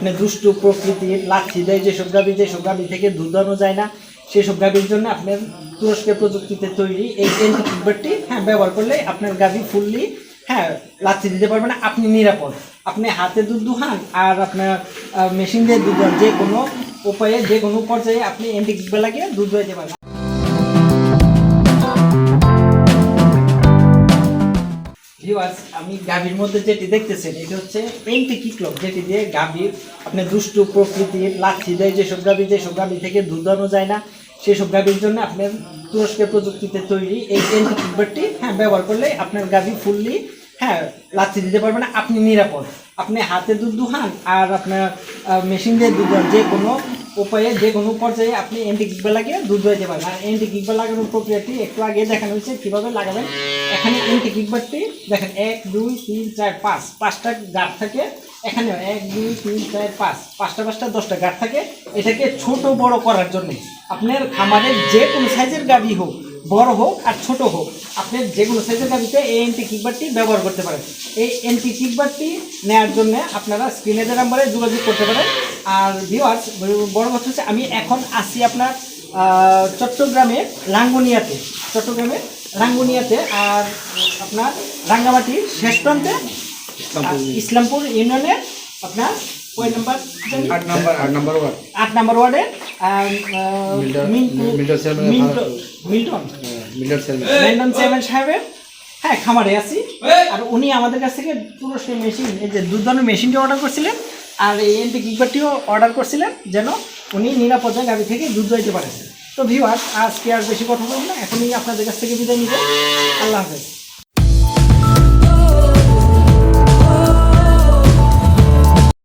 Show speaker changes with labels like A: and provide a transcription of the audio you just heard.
A: আপনি দুষ্টু প্রকৃতির লাচ্ছি দেয় যেসব গাভী যেসব গাভী থেকে দুধ আনো যায় না, সেসব গাভীর জন্য আপনার তুরস্কের প্রযুক্তিতে তৈরি এই এন্টি হ্যাঁ ব্যবহার করলে আপনার গাভী ফুললি হ্যাঁ লাচ্ছি দিতে পারবে না, আপনি নিরাপদ। আপনি হাতে দুধ দুহান আর আপনার মেশিন দিয়ে দুধ যে কোনো উপায়ে যে কোনো পর্যায়ে আপনি কিকবার লাগিয়ে দুধ দোয়াইতে পারবেন। আমি গাভীর মধ্যে যেটি দেখতেছেন, এটা হচ্ছে এন্টি কিকলক যেটি দিয়ে গাভীর আপনি দুষ্টু প্রকৃতির লাচ্ছি দেয়, যেসব গাভী যেসব গাভী থেকে দুধ যায় না, সেসব গাভীর জন্য আপনার তুরস্কের প্রযুক্তিতে তৈরি এই এন্টি কিকবারটি হ্যাঁ ব্যবহার করলে আপনার গাভী ফুললি হ্যাঁ লাচ্ছি দিতে পারবে না, আপনি নিরাপদ। আপনি হাতে দুধ দুহান আর আপনার মেশিন দিয়ে দুধ যে কোনো উপায়ে যে কোনো পর্যায়ে আপনি এন্টি কিকবার লাগিয়ে দুধ দিতে পারেন। আর এন্টি কিকবার লাগানোর প্রক্রিয়াটি একটু আগে দেখানো হয়েছে, কীভাবে লাগাবেন? এখানে এন্টি কিকবারটি দেখেন, এক, দুই, তিন, চার, পাঁচ, পাঁচটা গাঁট থাকে এখানে এক, দুই, তিন, চার, পাঁচ, পাঁচটা পাঁচটা, দশটা গাঁট থাকে। এটাকে ছোট বড় করার জন্য আপনার খামারের যে কোনো সাইজের গাভী হোক বড় হোক আর ছোট হোক আপনি যে কোনো সাইজের গাভিতে এই এন্টি কিকবারটি ব্যবহার করতে পারেন। এই এন্টি কিকবারটি নেওয়ার জন্য আপনারা স্ক্রিনে যে নাম্বারে যোগাযোগ করতে পারেন। আর ভিওয়ার্স বড় কথা হচ্ছে আমি এখন আসি আপনার আহ, চট্টগ্রামের রাঙ্গুনিয়াতে। চট্টগ্রামের রাঙ্গুনিয়াতে আর আপনার রাঙ্গামাটির শেষ প্রান্তে ইসলামপুর ইউনিয়নের আপনার ওই নাম্বার?
B: আট নাম্বার আট নাম্বার ওয়ার্ড।
A: আট নাম্বার ওয়ার্ডের
B: Milton- Milton chairman
A: Milton? Chairman. সাহেবের হ্যাঁ খামারে আছি। আর উনি আমাদের কাছ থেকে পুরো সেই মেশিন এই যে দুধ দানোর মেশিনটি অর্ডার করছিলেন আর এই এনটি কিকবারটিও অর্ডার করছিলেন যেন উনি নিরাপদে গাড়ি থেকে দুধ দইতে পারেন। তো ভিউয়ার্স আজকে আর বেশি কথা বলব না এখনই আপনাদের কাছ থেকে বিদায় নিব। আল্লাহ হাফেজ।